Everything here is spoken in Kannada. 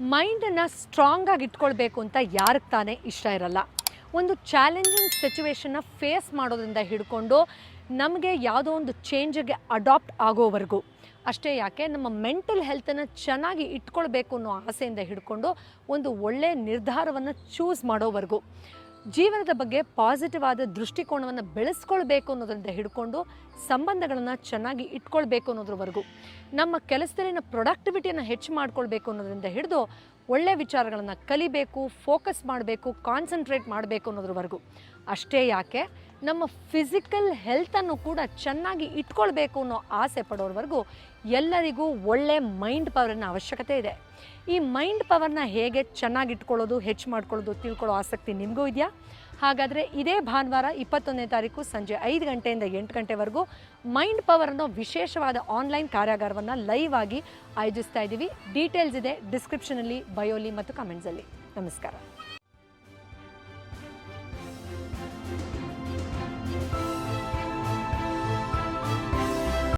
ಮೈಂಡನ್ನು ಸ್ಟ್ರಾಂಗಾಗಿ ಇಟ್ಕೊಳ್ಬೇಕು ಅಂತ ಯಾರಿಗೆ ತಾನೇ ಇಷ್ಟ ಇರಲ್ಲ. ಒಂದು ಚಾಲೆಂಜಿಂಗ್ ಸಿಚುವೇಶನ್ನ ಫೇಸ್ ಮಾಡೋದ್ರಿಂದ ಹಿಡ್ಕೊಂಡು ನಮಗೆ ಯಾವುದೋ ಒಂದು ಚೇಂಜಿಗೆ ಅಡಾಪ್ಟ್ ಆಗೋವರೆಗೂ. ಅಷ್ಟೇ ಯಾಕೆ, ನಮ್ಮ ಮೆಂಟಲ್ ಹೆಲ್ತನ್ನು ಚೆನ್ನಾಗಿ ಇಟ್ಕೊಳ್ಬೇಕು ಅನ್ನೋ ಆಸೆಯಿಂದ ಹಿಡ್ಕೊಂಡು ಒಂದು ಒಳ್ಳೆಯ ನಿರ್ಧಾರವನ್ನು ಚೂಸ್ ಮಾಡೋವರೆಗೂ. ಜೀವನದ ಬಗ್ಗೆ ಪಾಸಿಟಿವ್ ಆದ ದೃಷ್ಟಿಕೋನವನ್ನು ಬೆಳೆಸ್ಕೊಳ್ಬೇಕು ಅನ್ನೋದರಿಂದ ಹಿಡ್ಕೊಂಡು ಸಂಬಂಧಗಳನ್ನು ಚೆನ್ನಾಗಿ ಇಟ್ಕೊಳ್ಬೇಕು ಅನ್ನೋದ್ರವರೆಗೂ, ನಮ್ಮ ಕೆಲಸದಲ್ಲಿನ ಪ್ರೊಡಕ್ಟಿವಿಟಿಯನ್ನು ಹೆಚ್ಚು ಮಾಡ್ಕೊಳ್ಬೇಕು ಅನ್ನೋದ್ರಿಂದ ಹಿಡಿದು ಒಳ್ಳೆಯ ವಿಚಾರಗಳನ್ನು ಕಲಿಬೇಕು ಫೋಕಸ್ ಮಾಡಬೇಕು ಕಾನ್ಸಂಟ್ರೇಟ್ ಮಾಡಬೇಕು ಅನ್ನೋದ್ರವರೆಗೂ. ಅಷ್ಟೇ ಯಾಕೆ, ನಮ್ಮ ಫಿಸಿಕಲ್ ಹೆಲ್ತನ್ನು ಕೂಡ ಚೆನ್ನಾಗಿ ಇಟ್ಕೊಳ್ಬೇಕು ಅನ್ನೋ ಆಸೆ ಪಡೋರ್ವರೆಗೂ ಎಲ್ಲರಿಗೂ ಒಳ್ಳೆ ಮೈಂಡ್ ಪವರಿನ ಅವಶ್ಯಕತೆ ಇದೆ. ಈ ಮೈಂಡ್ ಪವರ್ನ ಹೇಗೆ ಚೆನ್ನಾಗಿ ಇಟ್ಕೊಳ್ಳೋದು, ಹೆಚ್ಚು ಮಾಡ್ಕೊಳ್ಳೋದು ತಿಳ್ಕೊಳ್ಳೋ ಆಸಕ್ತಿ ನಿಮಗೂ ಇದೆಯಾ? ಹಾಗಾದರೆ ಇದೇ ಭಾನುವಾರ ಇಪ್ಪತ್ತೊಂದನೇ ತಾರೀಕು ಸಂಜೆ ಐದು ಗಂಟೆಯಿಂದ ಎಂಟು ಗಂಟೆವರೆಗೂ ಮೈಂಡ್ ಪವರ್ ಅನ್ನೋ ವಿಶೇಷವಾದ ಆನ್ಲೈನ್ ಕಾರ್ಯಾಗಾರವನ್ನು ಲೈವ್ ಆಗಿ ಆಯೋಜಿಸ್ತಾ ಇದ್ದೀವಿ. ಡೀಟೇಲ್ಸ್ ಇದೆ ಡಿಸ್ಕ್ರಿಪ್ಷನಲ್ಲಿ ಬಯೋಲಿ ಮತ್ತು ಕಮೆಂಟ್ಸಲ್ಲಿ. ನಮಸ್ಕಾರ.